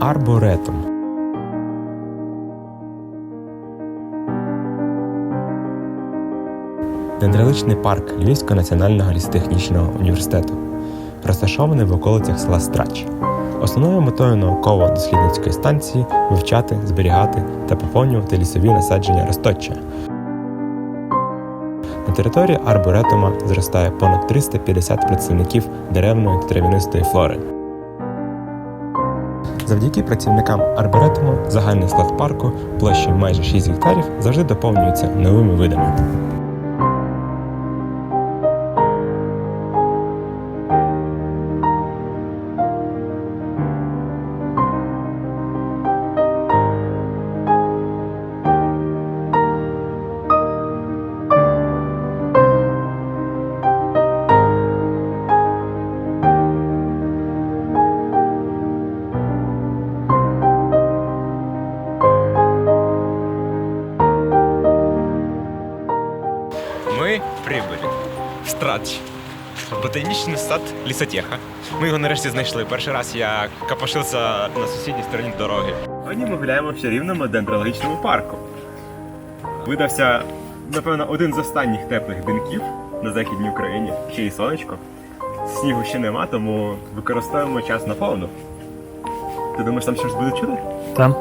Арборетум. Дендраличний парк Львівського національного лісотехнічного університету, розташований в околицях села Страч. Основною метою науково-дослідницької станції вивчати, зберігати та поповнювати лісові насадження розточчя. На території арборетума зростає понад 350 представників деревної та трав'янистої флори. Завдяки працівникам арборетуму загальний склад парку площею майже 6 гектарів завжди доповнюється новими видами. Ми прибули в Страч. Ботанічний сад лісотеха. Ми його нарешті знайшли. Перший раз я капошився на сусідній стороні дороги. Сьогодні ми гуляємо в чарівному дендрологічному парку. Видався, напевно, один з останніх теплих деньків на Західній Україні. Ще й сонечко. Снігу ще нема, тому використовуємо час наповну. Ти думаєш, там щось буде чути? Там